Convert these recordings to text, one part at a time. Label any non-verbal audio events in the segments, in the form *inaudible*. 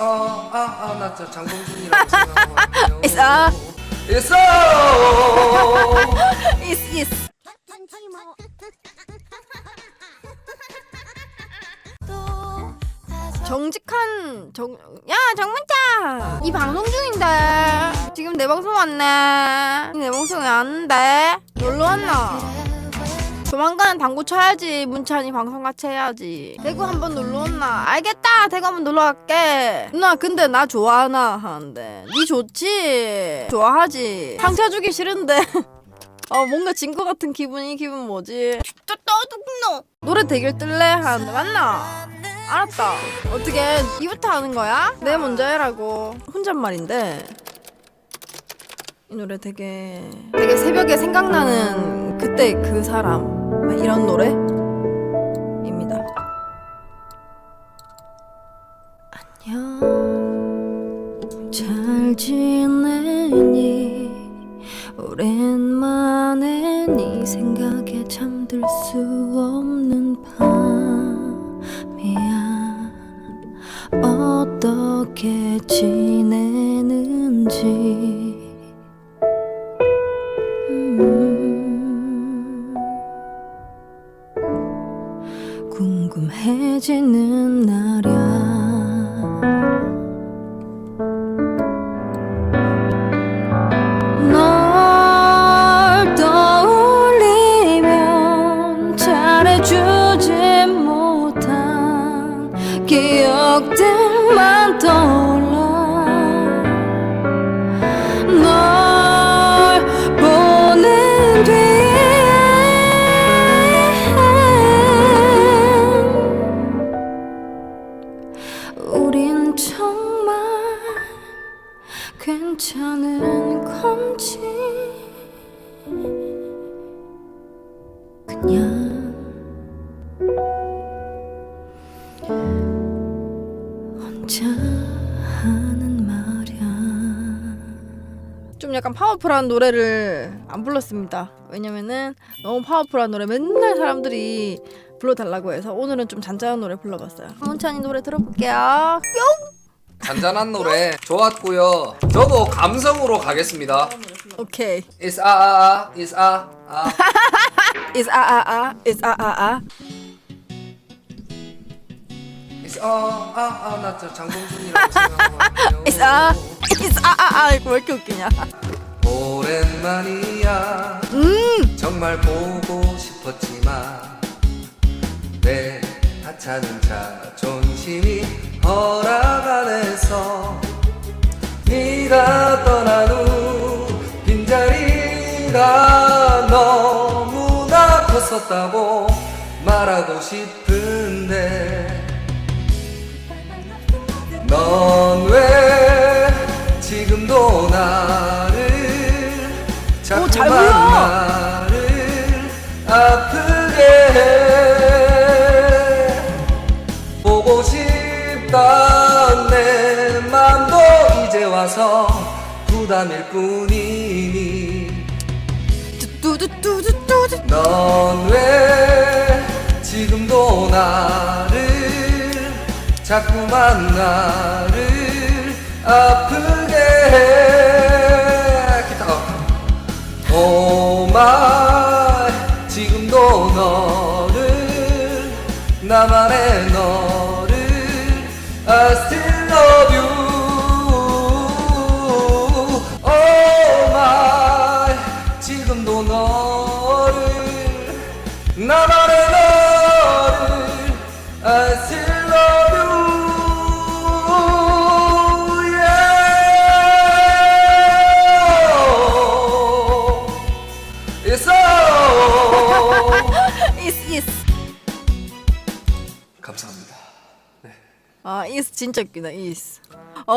있어 아아나 저 장동준이라고 있어. 있어 이스 이스. 정직한 정, 야 정문자! 이 방송 중인데. 지금 내 방송 왔네. 내 방송에 왔는데 놀러 왔나 조만간 당구 쳐야지. 문찬이 방송 같이 해야지. 대구 한번 놀러 왔나? 알겠다. 대구 한번 놀러 갈게. 누나 근데 나 좋아하나? 하는데. 니 좋지? 좋아하지. 상처 주기 싫은데. *laughs* 어 뭔가 진거 같은 기분이 기분 뭐지? 또 떠둑노 노래 대결 뜰래 하는데 맞나 알았다. 어떻게 이부터 하는 거야? 내 먼저 해라고. 혼잣말인데 이 노래 되게 되게 새벽에 생각나는 그때 그 사람 막 이런 노래입니다. 안녕. 잘 지내니? 오랜만에 네 생각에 잠들 수 없는 밤이야. 어떻게 지내 기억들만 떠올라 널 보낸 뒤에 우린 정말 괜찮은 건지 파워풀한 노래를 안 불렀습니다. 왜냐면은 너무 파워풀한 노래 맨날 사람들이 불러달라고 해서 오늘은 좀 잔잔한 노래 불러봤어요. 황원찬이 노래 들어볼게요. 잔잔한 노래 좋았고요. 저도 감성으로 가겠습니다. 오케이. Is 아아아 is 아아. *laughs* Is 아아아 is 아아아. Is 아아아 저 장동준이라고 생각하거든요. Is 아 is 아아아. 이거 왜 이렇게 웃기냐 오랜만이야. 음. 정말 보고 싶었지만 내 하찮은 자존심이 허락 안 해서 네가 떠난 후 빈자리가 너무나 컸었다고 말하고 싶은데 넌 왜 지금도 오, 잘 불러! 나를 아프게 해 보고 싶다 내 맘도 이제 와서 부담일 뿐이니. 뚜두뚜두뚜두 넌왜 지금도 나를 자꾸만 나를 아프게 해 오마이 지금도 너를 나만의 너를 I still is 감사합니다 네. 아 is 진짜 웃기다 is 어,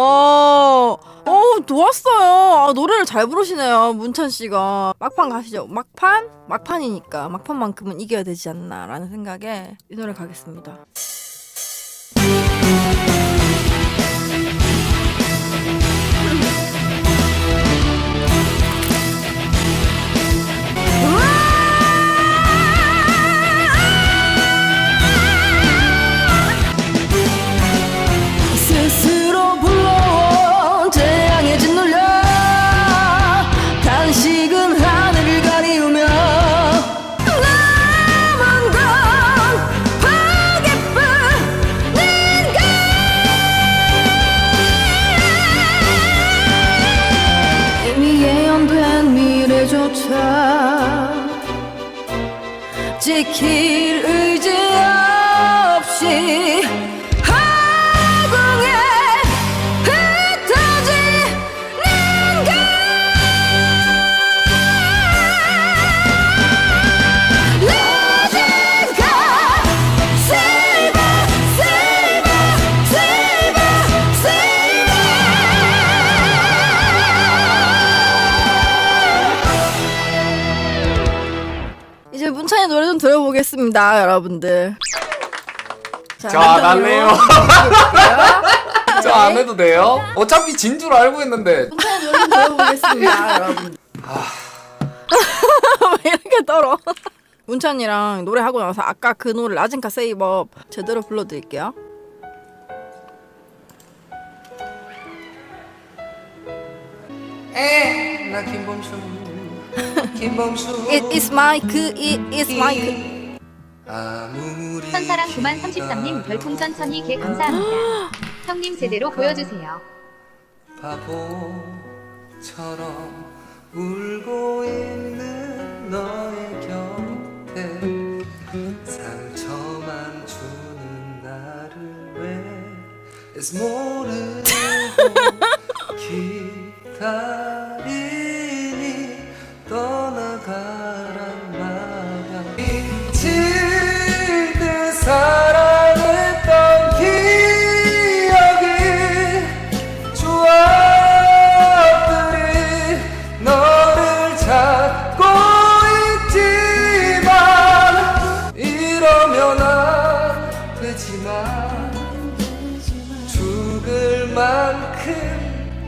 어, 좋았어요. 아, 노래를 잘 부르시네요, 문찬 씨가. 막판 가시죠. 막판? 막판이니까 막판만큼은 이겨야 되지 않나라는 생각에 이 노래 가겠습니다. 들어보겠습니다 여러분들. 저안 할래요. 네. 저안 해도 돼요? 어차피 진 줄 알고 했는데. 들어보겠습니다 여러분들. *laughs* 왜 이렇게 떨어 문찬이랑 노래하고 나서 아까 그 노래 라진카 세이버 제대로 불러드릴게요. 에, 나 김범수. *laughs* 김범수. It is my 그 It is my 그 아무리 선사랑 9만 33님 별풍선 선이 개 감사합니다. 형님 제대로 보여주세요. 바보처럼 울고 있는 너의 곁에 상처만 주는 나를 왜 모르고 *laughs*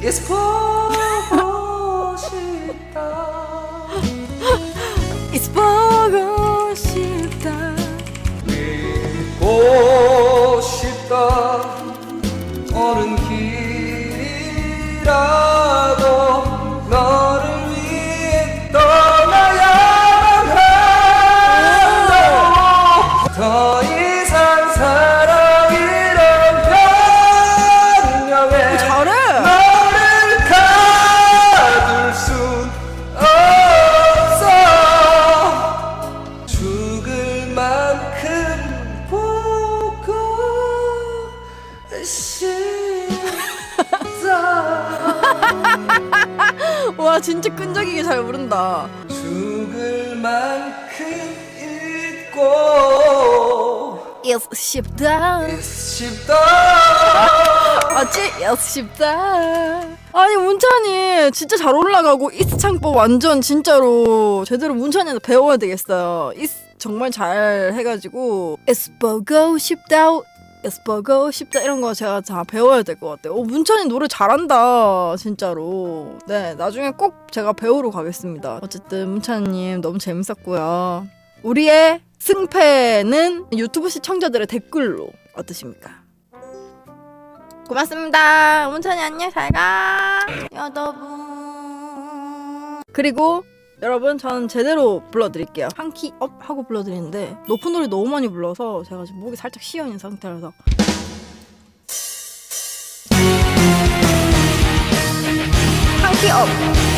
yes 보고 싶다. It's 보고 싶다. 믿고 싶다. 어느 길이라 만큼 보고 싶다. *laughs* 와 진짜 끈적이게 잘 부른다. 죽을 만큼 잊고 It's 싶다. 싶다. 맞지? It's 싶다. 아니 문찬이 진짜 잘 올라가고 이스 창법 완전 진짜로 제대로 문찬이한테 배워야 되겠어요. 이스 정말 잘 해가지고 보고 싶다 보고 싶다 이런 거 제가 다 배워야 될 것 같아요 오, 문찬이 노래 잘한다 진짜로 네 나중에 꼭 제가 배우러 가겠습니다 어쨌든 문찬님 너무 재밌었고요 우리의 승패는 유튜브 시청자들의 댓글로 어떠십니까? 고맙습니다. 문찬이 안녕 잘 가. 여러분. 그리고 여러분 저는 제대로 불러드릴게요. 한 키 업 하고 불러드리는데 높은 노래 너무 많이 불러서 제가 지금 목이 살짝 쉬어 있는 상태라서 한 키 업.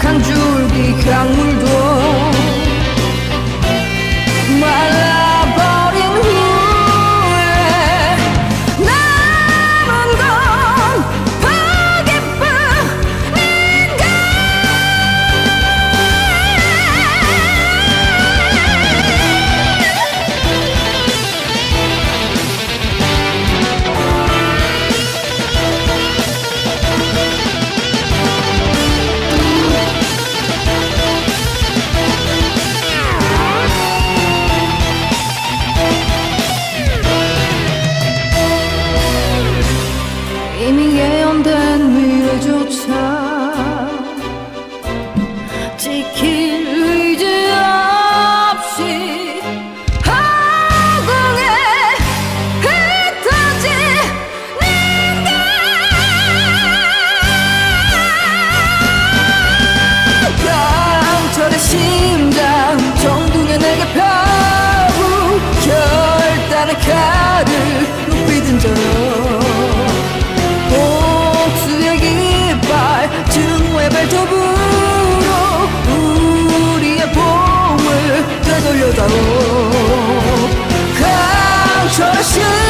마지막 한 줄기 강물 可是